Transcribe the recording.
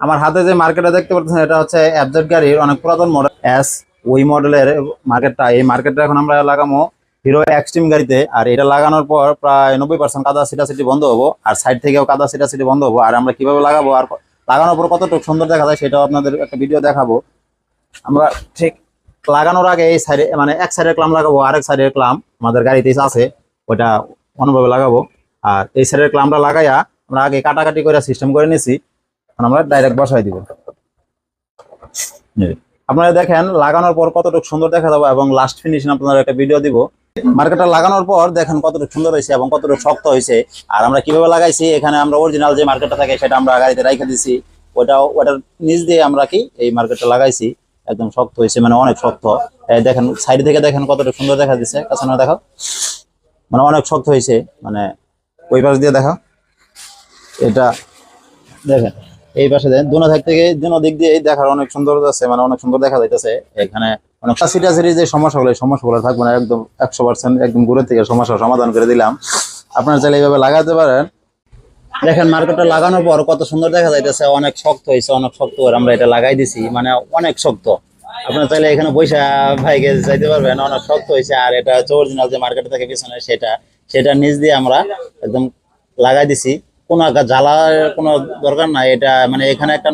আমার হাতে যে মার্কেটটা দেখতে পাচ্ছেন, এটা হচ্ছে অ্যাবজেট গাড়ির অনেক পুরাতন মডেল এস ওই মডেলের মার্কেটটা। এই মার্কেটটা এখন আমরা লাগামো হিরো এক্সট্রিম গাড়িতে, আর এটা লাগানোর পর প্রায় নব্বই পার্সেন্ট কাদা সিটা সিটি বন্ধ হব, আর সাইড থেকেও কাদা সিটা সিটি বন্ধ হব। আর আমরা কীভাবে লাগাবো, আর লাগানোর পর কতটুকু সুন্দর দেখা যায় সেটাও আপনাদের একটা ভিডিও দেখাবো। আমরা ঠিক লাগানোর আগে এই সাইডে মানে এক সাইডের ক্লাম লাগাবো, আরেক সাইডের ক্লাম আমাদের গাড়িতে আছে, ওটা অনুভবে লাগাবো। আর এই সাইডের ক্লামটা লাগাইয়া আমরা আগে কাটাকাটি করে সিস্টেম করে এখন আমরা ডাইরেক্ট বসাই দিব। আপনারা দেখেন লাগানোর পর কতটুকু সুন্দর দেখা যাবে এবং লাস্ট ফিনিশিং আপনাদের একটা ভিডিও দিব। মার্কেটটা লাগানোর পর দেখেন কতটুকু সুন্দর হয়েছে এবং কতটুকু শক্ত হয়েছে। আর আমরা কীভাবে লাগাইছি এখানে আমরা অরিজিনাল যে মার্কেটটা থাকে সেটা আমরা গাড়িতে রাইখে দিছি। ওটাও ওটার নিচ দিয়ে আমরা কি এই মার্কেটটা লাগাইছি। একদম শক্ত হয়েছে মানে অনেক শক্ত। এই দেখেন সাইড থেকে দেখেন কতটা সুন্দর দেখা দিচ্ছে কাছে না দেখো মানে অনেক শক্ত হয়েছে মানে ওই পাশ দিয়ে দেখো এটা দেখেন। এই পাশে দেন, দুনো দিক থেকে দুনো দিক দিয়ে দেখার অনেক সুন্দর আছে মানে অনেক সুন্দর দেখা যাইতেছে। এখানে অনেক সিটাসিটি যে সমস্যাগুলো, এই সমস্যাগুলো থাকবে না, একদম একশো পার্সেন্ট একদম ঘুরে থেকে সমস্যার সমাধান করে দিলাম। আপনারা চাইলে এইভাবে লাগাতে পারেন। দেখেন মার্কেটটা লাগানোর পর কত সুন্দর দেখা যাইতেছে, অনেক শক্ত হয়েছে, অনেক শক্ত করে আমরা এটা লাগাই দিছি মানে অনেক শক্ত। আপনার চাইলে এখানে পয়সা ভাইকে যাইতে পারবেন, অনেক শক্ত হয়েছে, আর এটা হচ্ছে অরিজিনাল যে মার্কেট থেকে পিছনে সেটা সেটা নিচ দিয়ে আমরা একদম লাগাই দিছি। কোনো জ্বালার কোনো দরকার নাই এটা মানে এখানে একটা